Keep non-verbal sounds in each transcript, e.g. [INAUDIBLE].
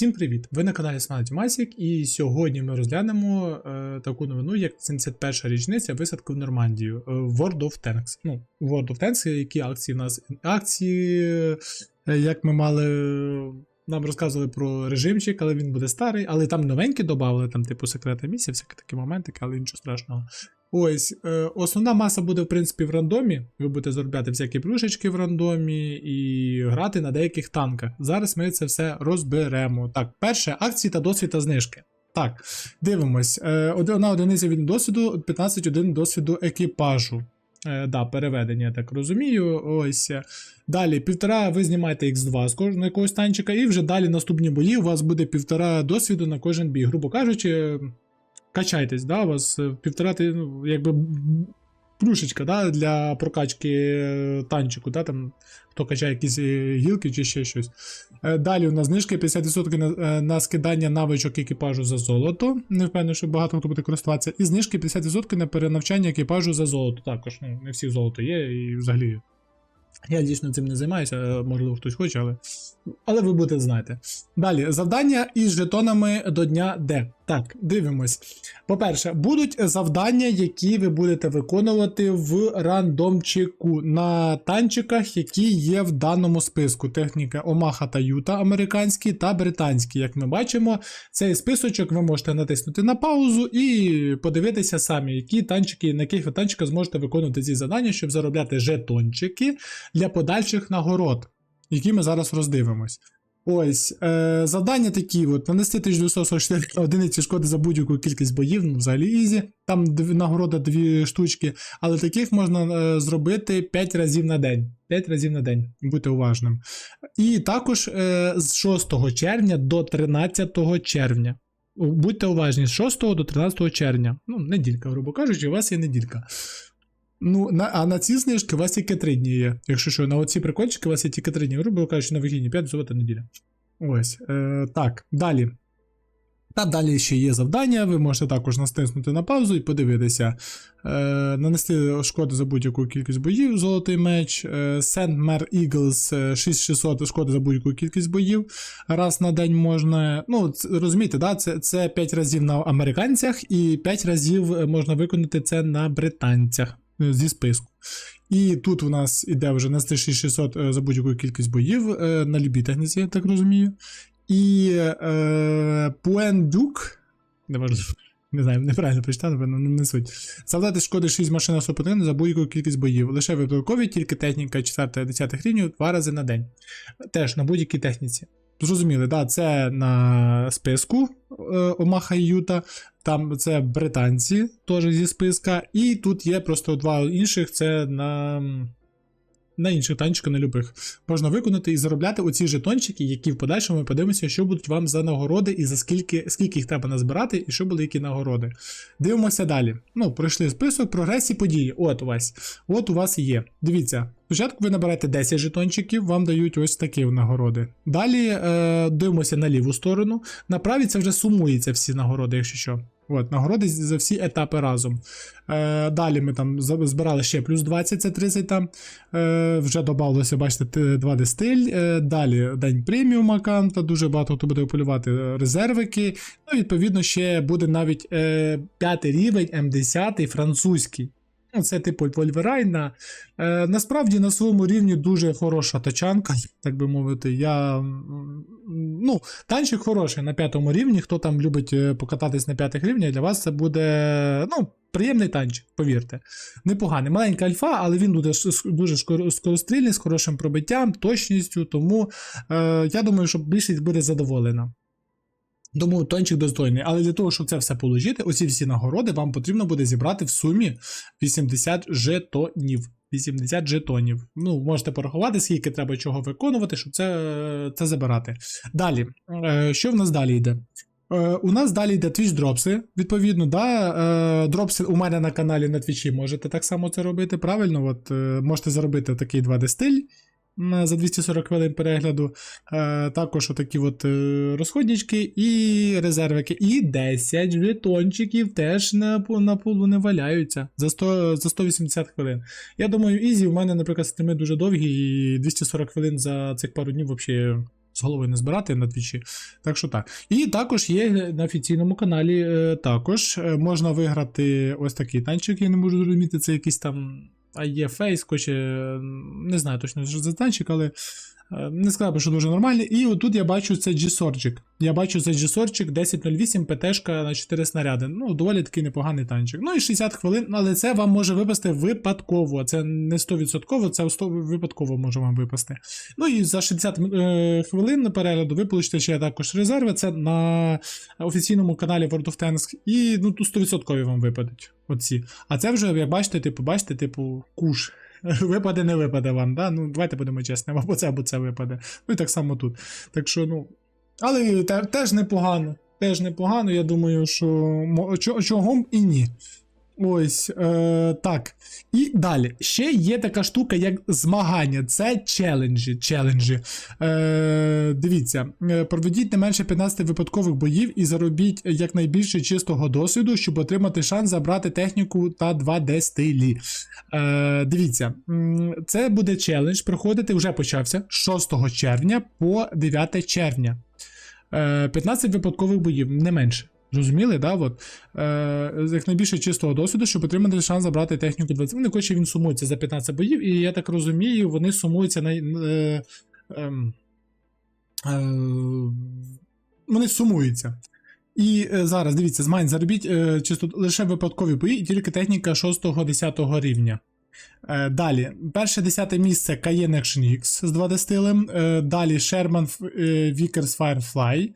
Всім привіт! Ви на каналі Смарт Масік, і сьогодні ми розглянемо е, таку новину, як 71 річниця висадки в Нормандію е, World of Tanks. Ну, World of Tanks, які акції в нас акції, е, як ми мали. Нам розказували про режимчик, але він буде старий, але там новенькі додали, там, типу, секретна місія, всякі такі моментики, але нічого страшного. Ось, е, основна маса буде, в принципі, в рандомі. Ви будете заробляти всякі плюшечки в рандомі і грати на деяких танках. Зараз ми це все розберемо. Так, перше, акції та досвід та знижки. Так, дивимось. Е, одна одиниця від досвіду, 15 один досвіду екіпажу. Е, да, переведення, я так розумію. Ось. Далі, півтора ви знімаєте X2 з кожного якогось танчика, і вже далі наступні бої у вас буде півтора досвіду на кожен бій. Грубо кажучи, качайтесь, да, у вас е, півтора ну, якби плюшечка да, для прокачки е, танчику, да, там, хто качає якісь е, гілки чи ще щось. Е, Далі у нас знижки 50% на, на скидання навичок екіпажу за золото. Не впевнений, що багато хто буде користуватися. І знижки 50% на перенавчання екіпажу за золото. Також, ну, не всі золото є, і взагалі. Я дійсно цим не займаюся, можливо, хтось хоче, але. Але ви будете знати. Далі, завдання із жетонами до дня Д. Так, дивимось. По-перше, будуть завдання, які ви будете виконувати в рандомчику на танчиках, які є в даному списку. Техніка Омаха та Юта американські та британські. Як ми бачимо, цей списочок ви можете натиснути на паузу і подивитися самі, які танчики, на яких ви танчиках зможете виконувати ці завдання, щоб заробляти жетончики для подальших нагород, які ми зараз роздивимось. Ось, е, завдання такі: от, нанести 1244 [LAUGHS] одиниці шкоди за будь-яку кількість боїв, ну взагалі ізі. Там нагорода дві штучки, але таких можна е, зробити 5 разів на день. 5 разів на день, будьте уважним. І також е, з 6 червня до 13 червня. Будьте уважні, з 6 до 13 червня. Ну, неділька, грубо кажучи, у вас є неділька. Ну, на, а на ці знижки у вас тільки 3 дні є. Якщо що, на оці прикольчики у вас є тільки 3 дні. Грубо кажучи, на вихідні 5 субота неділя. Ось. Е, так, далі. Та далі ще є завдання, ви можете також натиснути на паузу і подивитися. Е, нанести шкоду за будь-яку кількість боїв, золотий меч, Eagles е, 6600 шкоди за будь-яку кількість боїв. Раз на день можна. Ну, розумієте, да? це, це 5 разів на американцях і 5 разів можна виконати це на британцях зі списку. І тут у нас іде вже на 6600 е, за будь-яку кількість боїв е, на любій техніці, я так розумію. І е, Пуендюк, не не знаю, неправильно прочитав, напевно, не, суть. Завдати шкоди 6 машин особистин за будь-яку кількість боїв. Лише випадкові, тільки техніка 4-10 рівнів два рази на день. Теж на будь-якій техніці. Зрозуміли, да, це на списку е, Омаха і Юта, там це британці теж зі списка, і тут є просто два інших, це на, на інших танчиках, на любих. Можна виконати і заробляти оці жетончики, які в подальшому ми подивимося, що будуть вам за нагороди і за скільки, скільки їх треба назбирати, і що були які нагороди. Дивимося далі. Ну, пройшли список, прогрес і події. От у вас. От у вас є. Дивіться. Спочатку ви набираєте 10 жетончиків, вам дають ось такі нагороди. Далі е, дивимося на ліву сторону. На правій це вже сумується всі нагороди, якщо що. От, нагороди за всі етапи разом. Е, далі ми там збирали ще плюс 20, це 30 там. Е, вже додалося, бачите, т- 2 дистиль. Е, далі день преміум аккаунта, дуже багато хто буде полювати резервики. Ну, відповідно, ще буде навіть е, 5 рівень М10 французький. Ну, це типу Вольверайна. Е, насправді на своєму рівні дуже хороша тачанка, так би мовити. Я, ну, танчик хороший на п'ятому рівні. Хто там любить е, покататись на п'ятих рівнях, для вас це буде ну, приємний танчик, повірте. Непоганий. Маленька альфа, але він буде дуже скоро- скорострільний, з хорошим пробиттям, точністю. Тому е, я думаю, що більшість буде задоволена. Тому тончик достойний. Але для того, щоб це все положити, оці всі нагороди вам потрібно буде зібрати в сумі 80 жетонів. 80 жетонів. Ну, можете порахувати, скільки треба чого виконувати, щоб це, це забирати. Далі, е, що в нас далі йде? Е, У нас далі йде Twitch дропси. Відповідно, да, е, дропси у мене на каналі на Твічі можете так само це робити. Правильно, от можете заробити такий 2D стиль за 240 хвилин перегляду. Е, також отакі от е, розходнички і резервики. І 10 жетончиків теж на, на пулу не валяються за, 100, за 180 хвилин. Я думаю, ізі, у мене, наприклад, стріми дуже довгі, і 240 хвилин за цих пару днів взагалі з голови не збирати на твічі. Так що так. І також є на офіційному каналі. е, також можна виграти ось такий танчик. Я не можу зрозуміти, це якийсь там IE фейс, хоче, не знаю точно, що за танчик, але. Е, Не сказав би, що дуже нормальний. І отут я бачу це G-Sorчик. Я бачу це G-Sorчик 1008 ПТшка на 4 снаряди. Ну, доволі такий непоганий танчик. Ну і 60 хвилин, але це вам може випасти випадково. Це не 100%, це 100 випадково може вам випасти. Ну і за 60 е, хвилин перегляду ви получите ще також резерви. Це на офіційному каналі World of Tanks. І ну тут 100% вам випадуть. Оці. А це вже, як бачите, типу, бачите, типу, куш. [LAUGHS] Випаде, не випаде вам, да? Ну, давайте будемо чесними, або це, або це випаде. Ну і так само тут. Так що, ну. Але те- теж непогано. Теж непогано, я думаю, що чого б і ні. Ось е, так. І далі. Ще є така штука, як змагання. Це челенджі. челенджі. Е, дивіться, е, проведіть не менше 15 випадкових боїв і заробіть якнайбільше чистого досвіду, щоб отримати шанс забрати техніку та 2D стилі. Е, дивіться, це буде челендж. Проходити вже почався 6 червня по 9 червня. Е, 15 випадкових боїв, не менше. Зрозуміли, да? От, е, з якнайбільше чистого досвіду, щоб отримати шанс забрати техніку 20. Ну, не хоче він сумується за 15 боїв, і я так розумію, вони сумуються на. Е, ем, е, вони сумуються. І е, зараз дивіться, змайн заробіть е, чисто лише випадкові бої, і тільки техніка 6-10 рівня. Е, далі, перше 10 місце Cayenne Action X з 2D стилем. Е, далі Sherman е, Vickers Firefly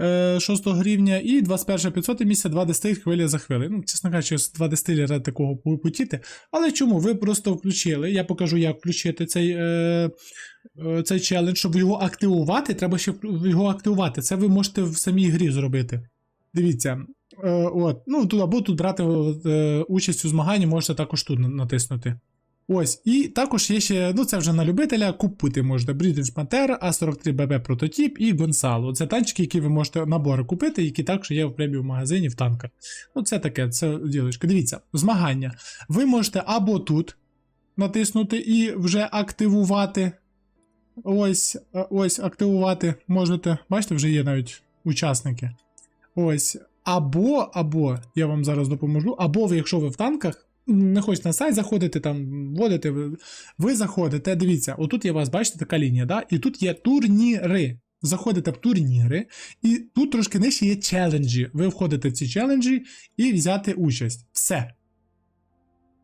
е, 6 рівня. І 21 500 місце 2D стиль хвиля за хвилю. Ну, чесно кажучи, з 2D стилі ради такого потіти. Але чому? Ви просто включили. Я покажу, як включити цей. Е, е, цей челендж, щоб його активувати, треба ще його активувати. Це ви можете в самій грі зробити. Дивіться, е, от, ну тут або тут брати е, участь у змаганні, можете також тут натиснути. Ось, і також є ще, ну це вже на любителя, купити можна British Panther, A43BB прототип і Гонсало. Це танчики, які ви можете набори купити, які також є в преміум магазині в танках. Ну, це таке, це ділочка. Дивіться, змагання. Ви можете або тут натиснути і вже активувати. Ось, е, ось активувати можете. Бачите, вже є навіть учасники. Ось. Або, або, я вам зараз допоможу, або якщо ви в танках, не хочете на сайт заходити, там вводити, ви, заходите, дивіться, отут є вас, бачите, така лінія, да? і тут є турніри. Заходите в турніри, і тут трошки нижче є челенджі. Ви входите в ці челенджі і взяти участь. Все.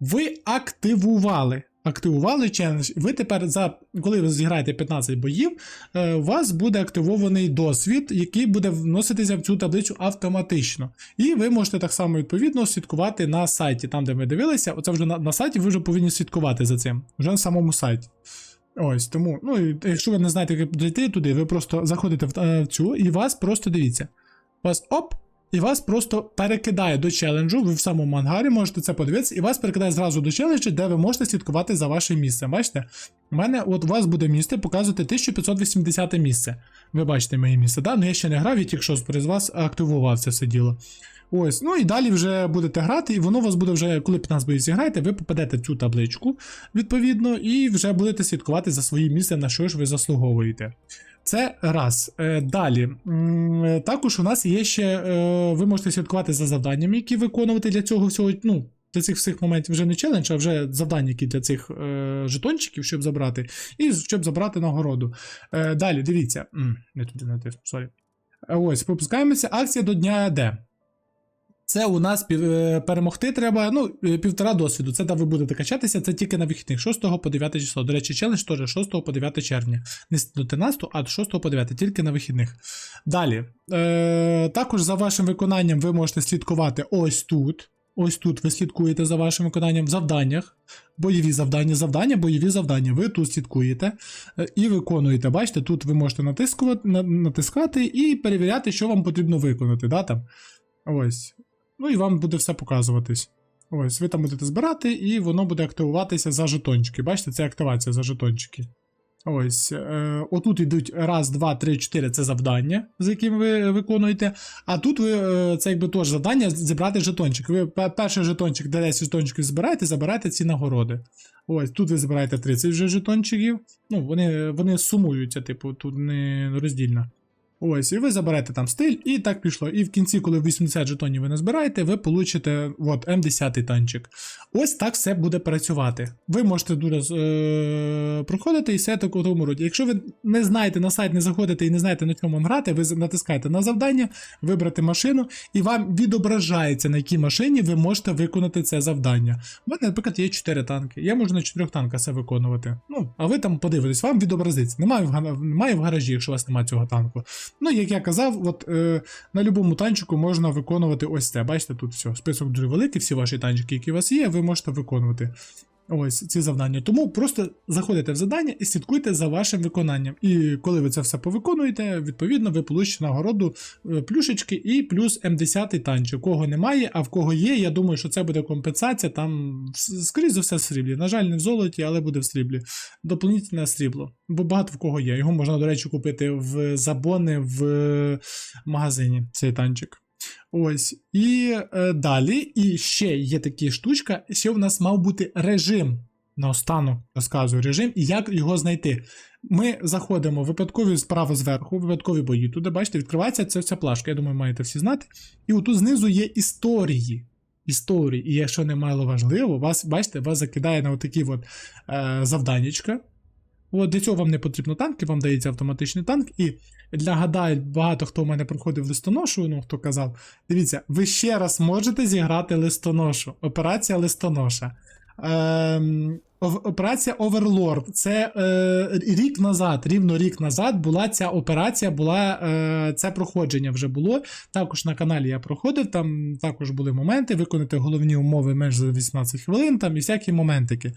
Ви активували. Активували челендж. Ви тепер, за, коли ви зіграєте 15 боїв, е, у вас буде активований досвід, який буде вноситися в цю таблицю автоматично. І ви можете так само відповідно слідкувати на сайті, там, де ви дивилися. Оце вже на, на сайті, ви вже повинні слідкувати за цим. Вже на самому сайті. Ось тому, ну, і якщо ви не знаєте, як дійти туди, ви просто заходите в е, цю і вас просто дивіться. Вас оп, і вас просто перекидає до челенджу. Ви в самому ангарі можете це подивитися, і вас перекидає зразу до челенджу, де ви можете слідкувати за вашим місцем. Бачите? У мене от у вас буде місце показувати 1580 місце. Ви бачите моє місце, да? Ну я ще не грав, я тільки що з вас активував це все діло. Ось, ну і далі вже будете грати, і воно у вас буде вже, коли 15 боїв зіграєте, ви попадете в цю табличку, відповідно, і вже будете слідкувати за своїм місцем, на що ж ви заслуговуєте. Це раз. Е, Далі. Е, Також у нас є ще. е, Ви можете слідкувати за завданнями, які виконувати для цього всього. Ну, для цих всіх моментів вже не челендж, а вже завдання, які для цих е, жетончиків, щоб забрати, і щоб забрати нагороду. Е, Далі, дивіться. Не туди натисну, сорі. Ось, пропускаємося. Акція до дня Д. Це у нас е, перемогти треба ну, е, півтора досвіду. Це де ви будете качатися, це тільки на вихідних 6 по 9 число. До речі, челендж теж 6 по 9 червня. Не до 13, а до 6 по 9, тільки на вихідних. Далі. Е, також за вашим виконанням ви можете слідкувати ось тут. Ось тут ви слідкуєте за вашим виконанням в завданнях. Бойові завдання, завдання, бойові завдання. Ви тут слідкуєте е, і виконуєте. Бачите, тут ви можете натискувати, натискати і перевіряти, що вам потрібно виконати. Да, там? Ось. Ну і вам буде все показуватись. Ось, ви там будете збирати, і воно буде активуватися за жетончики. Бачите, це активація за жетончики. Ось. Е, отут йдуть раз, два, три, чотири це завдання, з яким ви виконуєте. А тут ви е, це якби теж завдання зібрати жетончик. Ви перший жетончик, де 10 жетончиків збираєте, забираєте ці нагороди. Ось тут ви збираєте 30 вже жетончиків. Ну, вони, вони сумуються, типу, тут не роздільно. Ось, і ви заберете там стиль, і так пішло. І в кінці, коли 80 жетонів ви назбираєте, ви получите от, М10 танчик. Ось так все буде працювати. Ви можете дуже е, проходити і все так у тому роді. Якщо ви не знаєте на сайт, не заходите і не знаєте на чому грати, ви натискаєте на завдання, вибрати машину, і вам відображається, на якій машині ви можете виконати це завдання. У мене, наприклад, є 4 танки. Я можу на 4 танках це виконувати. Ну, а ви там подивитесь, вам відобразиться. Немає в, немає в гаражі, якщо у вас немає цього танку. Ну, як я казав, от е, на будь-якому танчику можна виконувати ось це. Бачите, тут все. Список дуже великий, всі ваші танчики, які у вас є, ви можете виконувати. Ось ці завдання. Тому просто заходите в завдання і слідкуйте за вашим виконанням. І коли ви це все повиконуєте, відповідно, ви получите нагороду е, плюшечки і плюс М10 танчик. У кого немає, а в кого є, я думаю, що це буде компенсація. Там, с- скоріш за все, в сріблі. На жаль, не в золоті, але буде в сріблі. Доповнительне срібло. Бо багато в кого є. Його можна, до речі, купити в забони в магазині, цей танчик. Ось. І е, далі, і ще є така штучка, ще в нас мав бути режим. Наостанок розказую режим і як його знайти. Ми заходимо в випадкові справа зверху, випадкові бої. Туди, бачите, відкривається ця вся плашка. Я думаю, маєте всі знати. І отут знизу є історії. Історії. І якщо не мало важливо, вас, бачите, вас закидає на отакі от, е, завданнячка. От для цього вам не потрібно танки, вам дається автоматичний танк. І для гадаю, багато хто в мене проходив листоношу, ну хто казав, дивіться, ви ще раз можете зіграти листоношу. Операція листоноша. Ем, операція Overlord. Це е, рік назад, рівно рік назад була ця операція, була е, це проходження вже було. Також на каналі я проходив, там також були моменти, виконати головні умови менш за 18 хвилин, там і всякі моментики.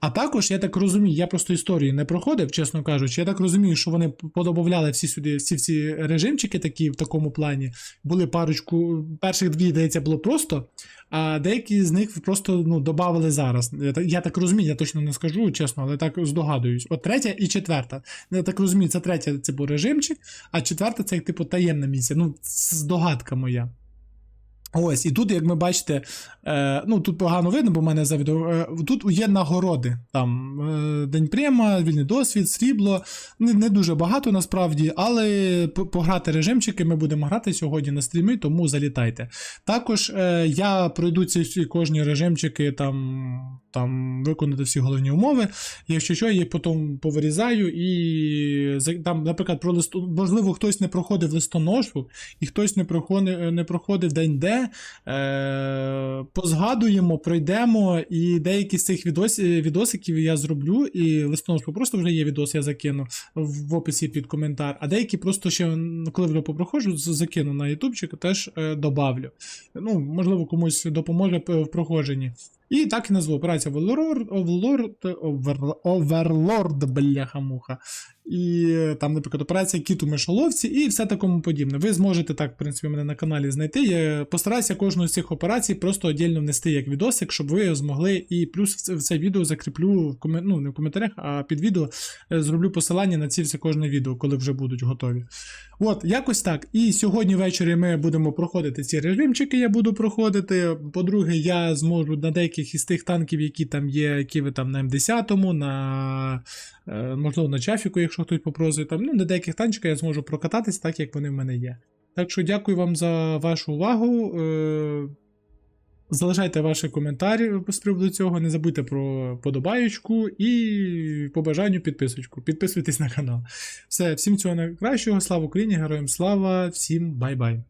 А також, я так розумію, я просто історії не проходив, чесно кажучи. Я так розумію, що вони подобавляли всі сюди, всі ці режимчики такі в такому плані. Були парочку, перших дві, здається, було просто, а деякі з них просто ну, додавали зараз. Я так розумію, я точно не скажу, чесно, але так здогадуюсь. От третя і четверта. Я так розумію, це третя це був режимчик, а четверта це як типу таємна місія. Ну, здогадка моя. Ось, і тут, як ми бачите, е, ну тут погано видно, бо в мене за. Е, тут є нагороди. Там е, День према, вільний досвід, срібло. Не, не дуже багато насправді, але пограти режимчики ми будемо грати сьогодні на стрімі, тому залітайте. Також е, я пройду ці всі кожні режимчики, там, там виконати всі головні умови. Якщо що, я їх потім повирізаю і там, наприклад, про листу, можливо, хтось не проходив листоношу, і хтось не проходив, не проходив день Д, е, позгадуємо, пройдемо, і деякі з цих відос, відосиків я зроблю, і листоношу просто вже є відос, я закину в описі під коментар, а деякі просто ще, коли вже попроходжу, закину на ютубчик, теж е, добавлю. Ну, можливо, комусь допоможе в проходженні. І так і назву операція Overlord, Overlord, Over- Overlord, бляха-муха. І там, наприклад, операція Кіт у мишоловці і все такому подібне. Ви зможете так, в принципі, мене на каналі знайти. Я постараюся кожну з цих операцій просто віддільно внести як відосик, щоб ви змогли. І плюс в це, відео закріплю в комен... ну, не в коментарях, а під відео е, зроблю посилання на ці всі кожне відео, коли вже будуть готові. От, якось так. І сьогодні ввечері ми будемо проходити ці режимчики, я буду проходити. По-друге, я зможу на деяких із тих танків, які там є, які ви там на М10, на е, можливо на чафіку, якщо хтось попросить, там, ну, на деяких танчиках я зможу прокататись так, як вони в мене є. Так що дякую вам за вашу увагу. Залишайте ваші коментарі з приводу цього, не забудьте про подобаючку і по бажанню підписочку. Підписуйтесь на канал. Все, всім цього найкращого, слава Україні, героям слава, всім бай-бай.